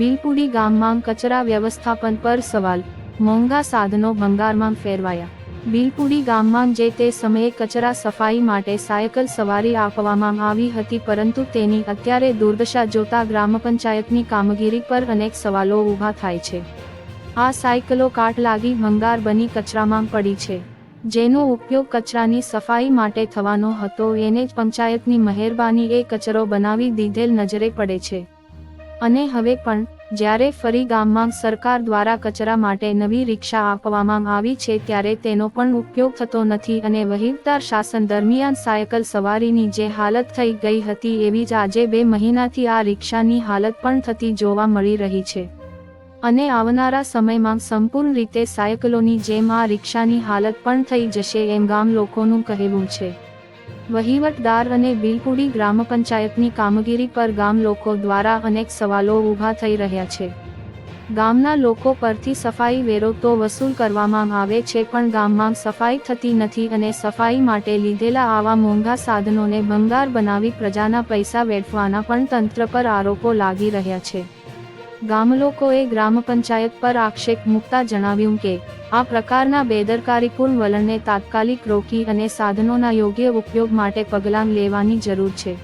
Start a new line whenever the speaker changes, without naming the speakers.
બિલપુડી ગામમાં કચરા વ્યવસ્થાપન પર સવાલ, મોંઘા સાધનો ભંગારમાં ફેરવાયા. બિલપુડી ગામમાં જે તે સમયે કચરા સફાઈ માટે સાયકલ સવારી આપવામાં આવી હતી પરંતુ તેની અત્યારે દુર્દશા જોતા ગ્રામ પંચાયતની કામગીરી પર અનેક સવાલો ઊભા થાય છે. આ સાયકલો કાટ લાગી ભંગાર બની કચરામાં પડી છે. જેનો ઉપયોગ કચરાની સફાઈ માટે થવાનો હતો, એને જ પંચાયતની મહેરબાની એ કચરો બનાવી દીધેલ નજરે પડે છે. અને હવે પણ, જ્યારે ફરી ગામમાં સરકાર દ્વારા કચરા માટે નવી રિક્ષા આપવામાં આવી છે ત્યારે તેનો પણ ઉપયોગ થતો નથી અને વહીવટદાર શાસન દરમિયાન સાયકલ સવારીની જે હાલત થઈ ગઈ હતી એવી જ આજે બે મહિનાથી આ રિક્ષાની હાલત પણ થતી જોવા મળી રહી છે. અને આવનારા સમયમાં સંપૂર્ણ રીતે સાયકલોની જેમ આ રિક્ષાની હાલત પણ થઈ જશે એમ ગામ લોકોનું કહેવું છે. વહીવટદાર અને બિલપુડી ગ્રામ પંચાયતની કામગીરી પર ગામ લોકો દ્વારા અનેક સવાલો ઊભા થઈ રહ્યા છે. ગામના લોકો પરથી સફાઈ વેરો તો વસૂલ કરવામાં આવે છે પણ ગામમાં સફાઈ થતી નથી અને સફાઈ માટે લીધેલા આવા મોંઘા સાધનોને ભંગાર બનાવી પ્રજાના પૈસા વેઠવાના પણ તંત્ર પર આરોપો લાગી રહ્યા છે. ગામલોકોએ ગ્રામ પંચાયત પર આક્ષેપ મૂકતા જણાવ્યું કે, આ પ્રકારના બેદરકારીપૂર્ણ વલણને તાત્કાલિક રોકી અને સાધનોના યોગ્ય ઉપયોગ માટે પગલાં લેવાની જરૂર છે.